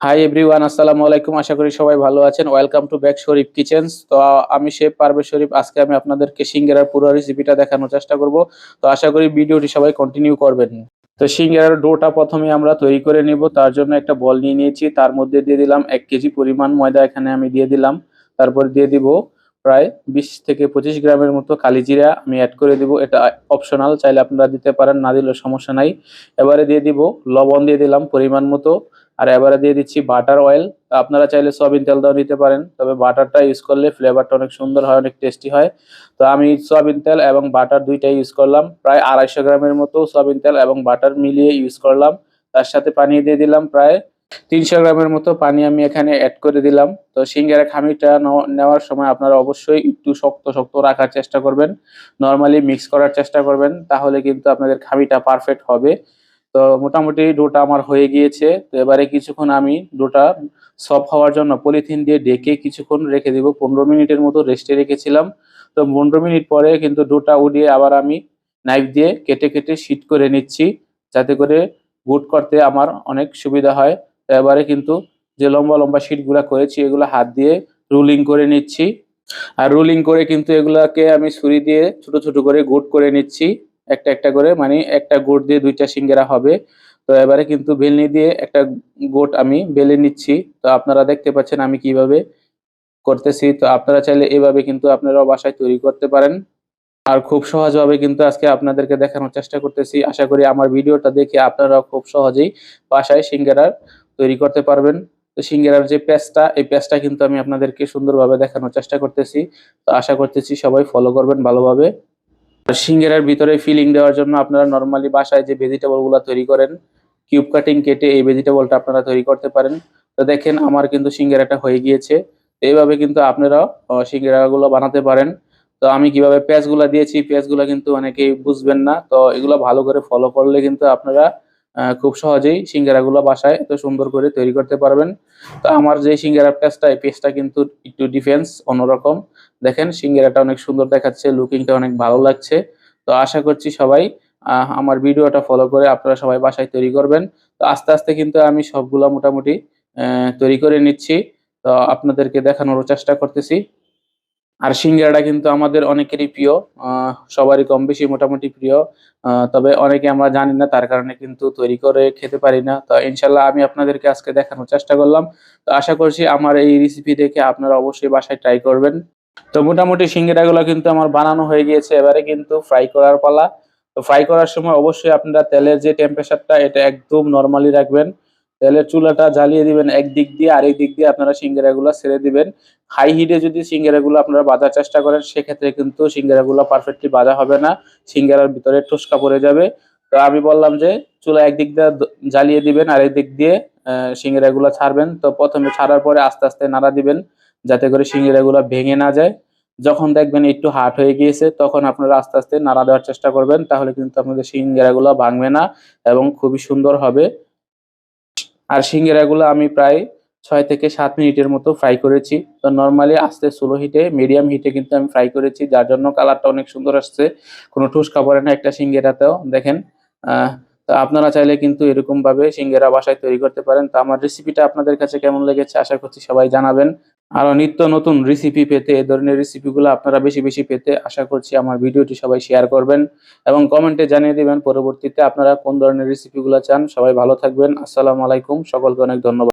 Hi everyone আসসালামু আলাইকুম। আশা করি সবাই ভালো আছেন। Welcome to back Sharif kitchens তো, আমি শেফ পারবে শরীফ আজকে আমি আপনাদেরকে সিঙ্গারার পুরো রেসিপিটা দেখানোর চেষ্টা করব। তো, আশা করি ভিডিওটি সবাই কন্টিনিউ করবেন। তো, সিঙ্গারার ডোটা প্রথমে আমরা তৈরি করে নিব। তার জন্য একটা বল নিয়ে নিয়েছি। তার মধ্যে দিয়ে দিলাম এক কেজি পরিমাণ ময়দা এখানে আমি দিয়ে দিলাম। তারপর দিয়ে দিব প্রায় বিশ থেকে পঁচিশ গ্রামের মতো কালিজিরা আমি অ্যাড করে দিব। এটা অপশনাল চাইলে আপনারা দিতে পারেন, না দিলেও সমস্যা নাই। এবারে দিয়ে দিব লবণ, দিয়ে দিলাম পরিমাণ মতো। আর এবারে দিয়ে দিচ্ছি বাটার অয়েল আপনারা চাইলে সয়াবিন তেল দাও নিতে পারেন, তবে বাটারটা ইউজ করলে ফ্লেভারটা অনেক সুন্দর হয়, অনেক টেস্টি হয়। তো আমি সয়াবিন তেল এবং বাটার দুইটাই ইউজ করলাম। প্রায় আড়াইশো গ্রামের মতো সয়াবিন তেল এবং বাটার মিলিয়ে ইউজ করলাম। তার সাথে পানি দিয়ে দিলাম প্রায় তিনশো গ্রামের মতো পানি আমি এখানে অ্যাড করে দিলাম। তো সিঙ্গারা খামিটা নেওয়ার সময় আপনারা অবশ্যই একটু শক্ত শক্ত রাখার চেষ্টা করবেন। নর্মালি মিক্স করার চেষ্টা করবেন, তাহলে কিন্তু আপনাদের খামিটা পারফেক্ট হবে। তো মোটামুটি ডোটা আমার হয়ে গিয়েছে। তো এবারে কিছুক্ষণ আমি ডোটা সফট হওয়ার জন্য পলিথিন দিয়ে ডেকে কিছুক্ষণ রেখে দিব। পনেরো মিনিটের মতো রেস্টে রেখেছিলাম। তো পনেরো মিনিট পরে কিন্তু ডোটা উঠিয়ে আবার আমি নাইফ দিয়ে কেটে কেটে শীট করে নিচ্ছি। যাতে করে গুড করতে আমার অনেক সুবিধা হয়। এবারে কিন্তু যে লম্বা লম্বা শীটগুলা করেছি, এগুলো হাত দিয়ে রুলিং করে নিচ্ছি। আর রুলিং করে কিন্তু এগুলাকে আমি ছুরি দিয়ে ছোট ছোট করে গুড করে নিচ্ছি। একটা একটা করে মানে একটা গোট দিয়ে দুইটা সিঙ্গেরা হবে। তো এবারে কিন্তু বেলনি দিয়ে একটা গোট আমি বেলে নিচ্ছি। তো আপনারা দেখতে পাচ্ছেন আমি কীভাবে করতেছি। তো আপনারা চাইলে এভাবে কিন্তু আপনারাও বাসায় তৈরি করতে পারেন। আর খুব সহজভাবে কিন্তু আজকে আপনাদেরকে দেখানোর চেষ্টা করতেছি। আশা করি আমার ভিডিওটা দেখে আপনারাও খুব সহজেই বাসায় সিঙ্গারার তৈরি করতে পারবেন। তো সিঙ্গারার যে পেস্টটা এই পেস্টটা কিন্তু আমি আপনাদেরকে সুন্দরভাবে দেখানোর চেষ্টা করতেছি। তো আশা করতেছি সবাই ফলো করবেন ভালোভাবে। আর সিঙ্গারার ভিতরে ফিলিং দেওয়ার জন্য আপনারা নর্মালি বাসায় যে ভেজিটেবলগুলা তৈরি করেন কিউব কাটিং কেটে এই ভেজিটেবলটা আপনারা তৈরি করতে পারেন। তো দেখেন আমার কিন্তু সিঙ্গারাটা হয়ে গিয়েছে। তো এইভাবে কিন্তু আপনারা সিঙ্গারা গুলো বানাতে পারেন। তো আমি কীভাবে পেঁয়াজগুলা দিয়েছি পেঁয়াজগুলা কিন্তু অনেকেই বুঝবেন না। তো এগুলো ভালো করে ফলো করলে কিন্তু আপনারা খুব সহজেই সিঙ্গারা গুলো বাসায় তো সুন্দর করে তৈরি করতে পারবেন। তো আমার যে সিঙ্গারা পেস্টটা এই পেস্টটা কিন্তু একটু ডিফেন্স অন্যরকম। দেখেন, সিঙ্গারাটা অনেক সুন্দর দেখাচ্ছে লুকিংটা অনেক ভালো লাগছে। তো আশা করছি সবাই আমার ভিডিওটা ফলো করে আপনারা সবাই বাসায় তৈরি করবেন। তো আস্তে আস্তে কিন্তু আমি সবগুলা মোটামুটি তৈরি করে নিচ্ছি। তো আপনাদেরকে দেখানোর চেষ্টা করতেছি। আর সিঙ্গারাটা কিন্তু আমাদের অনেকেরই প্রিয় সবারই কম বেশি মোটামুটি প্রিয় তবে অনেকে আমরা জানি না, তার কারণে কিন্তু তৈরি করে খেতে পারি না। তো ইনশাল্লাহ আমি আপনাদেরকে আজকে দেখানোর চেষ্টা করলাম। তো আশা করছি আমার এই রেসিপি দেখে আপনারা অবশ্যই বাসায় ট্রাই করবেন। তো মোটামুটি সিঙ্গারাগুলো কিন্তু আমার বানানো হয়ে গিয়েছে, এবারে কিন্তু ফ্রাই করার পালা। তো ফ্রাই করার সময় অবশ্যই আপনারা তেলের যে টেম্পারেচারটা এটা একদম নর্মালি রাখবেন। তেলের চুলাটা জ্বালিয়ে দিবেন এক দিক দিয়ে, আরেক দিক দিয়ে আপনারা সিঙ্গারাগুলো ছেড়ে দিবেন। হাই হিটে যদি সিঙ্গারাগুলো আপনারা বাজার চেষ্টা করেন, সেক্ষেত্রে কিন্তু সিঙ্গারাগুলো পারফেক্টলি বাজা হবে না, সিঙ্গারার ভিতরে ঠোসকা পড়ে যাবে। তো আমি বললাম যে, চুলা একদিক দিয়ে জ্বালিয়ে দিবেন, আরেক দিক দিয়ে সিঙ্গারাগুলো ছাড়বেন। তো প্রথমে ছাড়ার পরে আস্তে আস্তে নাড়া দিবেন, যাতে করে সিঙ্গারাগুলো ভেঙে না যায়। যখন দেখবেন একটু হার্ড হয়ে গিয়েছে, তখন আপনারা আস্তে আস্তে নাড়া দেওয়ার চেষ্টা করবেন, তাহলে কিন্তু আপনাদের সিঙ্গারাগুলো ভাঙবে না এবং খুবই সুন্দর হবে। আর সিঙ্গেরাগুলো আমি প্রায় ছয় থেকে সাত মিনিটের মতো ফ্রাই করেছি। তো নর্মালি আস্তে স্লো হিটে মিডিয়াম হিটে কিন্তু আমি ফ্রাই করেছি, যার জন্য কালারটা অনেক সুন্দর আসছে। কোনো ঠুসকা পড়ে না একটা সিঙ্গেরাতেও, দেখেন। তো আপনারা চাইলে কিন্তু এরকমভাবে সিঙ্গেরা বাসায় তৈরি করতে পারেন। তো আমার রেসিপিটা আপনাদের কাছে কেমন লেগেছে আশা করছি সবাই জানাবেন। আরও নিত্য নতুন রেসিপি পেতে এ ধরনের রেসিপিগুলো আপনারা বেশি বেশি পেতে আশা করছি আমার ভিডিওটি সবাই শেয়ার করবেন এবং কমেন্টে জানিয়ে দিবেন পরবর্তীতে আপনারা কোন ধরনের রেসিপিগুলো চান। সবাই ভালো থাকবেন। আসসালামু আলাইকুম। সকলকে অনেক ধন্যবাদ।